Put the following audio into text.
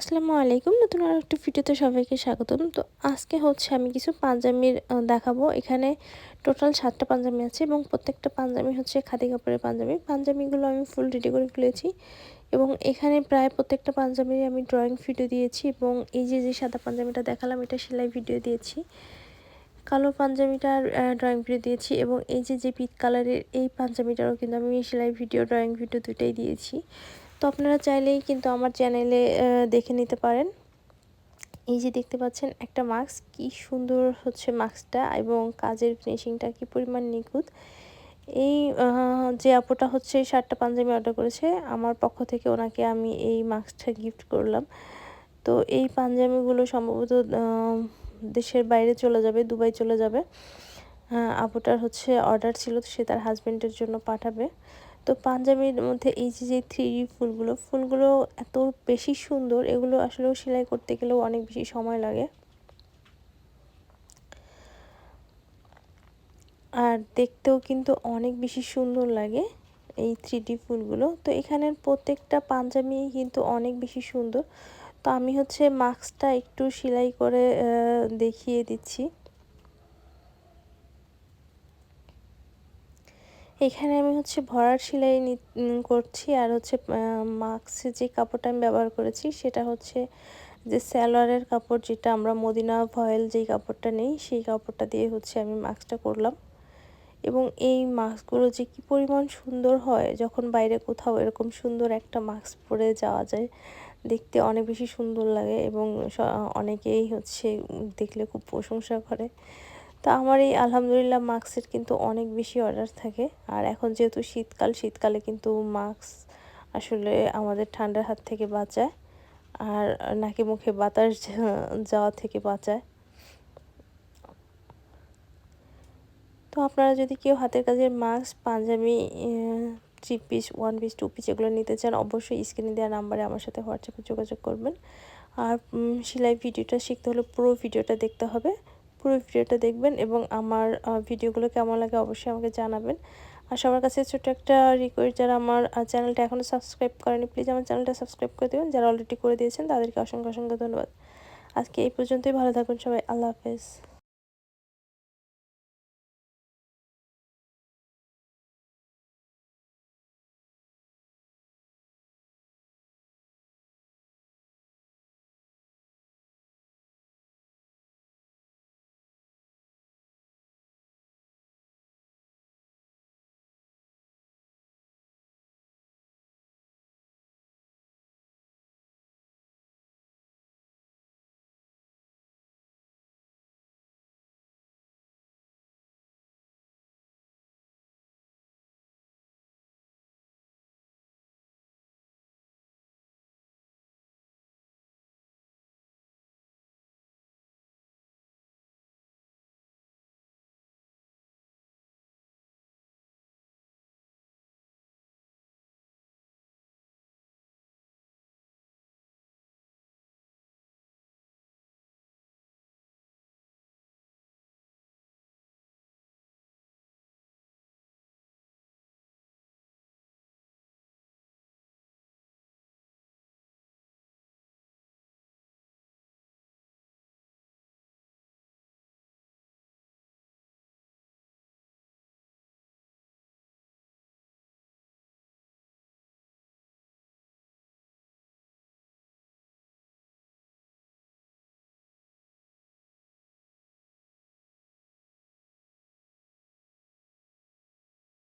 আসসালামু আলাইকুম। নতুন আর একটা ভিডিওতে সবাইকে স্বাগতম। তো আজকে হচ্ছে আমি কিছু পাঞ্জাবির দেখাবো। এখানে টোটাল সাতটা পাঞ্জাবি আছে এবং প্রত্যেকটা পাঞ্জাবি হচ্ছে খাদি কাপড়ের পাঞ্জাবি। পাঞ্জাবিগুলো আমি ফুল রেডি করে ফেলেছি এবং এখানে প্রায় প্রত্যেকটা পাঞ্জাবির আমি ড্রয়িং ভিডিও দিয়েছি এবং এই যে যে সাদা পাঞ্জাবিটা দেখালাম, এটা সেলাই ভিডিও দিয়েছি। কালো পাঞ্জাবিটার ড্রয়িং ভিডিও দিয়েছি এবং এই যে যে পিট কালারের এই পাঞ্জাবিটারও কিন্তু আমি সেলাই ভিডিও ড্রয়িং ভিডিও দুটাই দিয়েছি। তো আপনারা চাইলেই কিন্তু আমার চ্যানেলে দেখে নিতে পারেন। এই যে দেখতে পাচ্ছেন একটা মাস্ক, কি সুন্দর হচ্ছে মাস্কটা এবং কাজের ফিনিশিংটা কি পরিমাণ নিখুঁত। এই যে আপুটা হচ্ছে শার্টটা পাঞ্জাবি অর্ডার করেছে, আমার পক্ষ থেকে ওনাকে আমি এই মাস্কটা গিফট করলাম। তো এই পাঞ্জাবিগুলো সম্ভবত দেশের বাইরে চলে যাবে, দুবাই চলে যাবে। আপুটার হচ্ছে অর্ডার ছিল, সে তার হাজব্যান্ডের জন্য পাঠাবে। তো পাঞ্জাবির মধ্যে এই যে যে থ্রি ফুলগুলো ফুলগুলো এত বেশি সুন্দর, এগুলো আসলেও সেলাই করতে গেলেও অনেক বেশি সময় লাগে। আর দেখতেও কিন্তু অনেক বেশি সুন্দর লাগে এই থ্রি ফুলগুলো। তো এখানের প্রত্যেকটা পাঞ্জাবি কিন্তু অনেক বেশি সুন্দর। তো আমি হচ্ছে মাস্কটা একটু সেলাই করে দেখিয়ে দিচ্ছি। এখানে আমি হচ্ছে ভরার সেলাই করছি আর হচ্ছে মাস্কে যে কাপড়টা আমি ব্যবহার করেছি সেটা হচ্ছে যে স্যালোয়ারের কাপড় যেটা আমরা মদিনা ভয়েল যেই কাপড়টা নেই সেই কাপড়টা দিয়ে হচ্ছে আমি মাস্কটা করলাম। এবং এই মাস্কগুলো যে কি পরিমাণ সুন্দর হয়, যখন বাইরে কোথাও এরকম সুন্দর একটা মাস্ক পরে যাওয়া যায়, দেখতে অনেক বেশি সুন্দর লাগে এবং অনেকেই হচ্ছে দেখলে খুব প্রশংসা করে। তো আমার এই আলহামদুলিল্লাহ মাস্কের কিন্তু অনেক বেশি অর্ডার থাকে। আর এখন যেহেতু শীতকাল, শীতকালে কিন্তু মাস্ক আসলে আমাদের ঠান্ডার হাত থেকে বাঁচায় আর নাকি মুখে বাতাস যাওয়া থেকে বাঁচায়। তো আপনারা যদি কেউ হাতের কাজের mask, Punjabi three piece one piece two piece এগুলো নিতে চান, অবশ্যই স্ক্রিনে দেওয়া নাম্বারে আমার সাথে হোয়াটসঅ্যাপে যোগাযোগ করবেন। আর সেলাই ভিডিওটা শিখতে হলে পুরো ভিডিওটা দেখতে হবে। পুরো ভিডিওটা দেখবেন এবং আমার ভিডিওগুলো কেমন লাগে অবশ্যই আমাকে জানাবেন। আর সবার কাছে ছোট একটা রিকোয়েস্ট যারা আমার চ্যানেলটা এখনও সাবস্ক্রাইব করেনি প্লিজ আমার চ্যানেলটা সাবস্ক্রাইব করে দেবেন। যারা অলরেডি করে দিয়েছেন, তাদেরকে অসংখ্য অসংখ্য ধন্যবাদ। আজকে এই পর্যন্তই, ভালো থাকুন সবাই, আল্লাহ হাফেজ।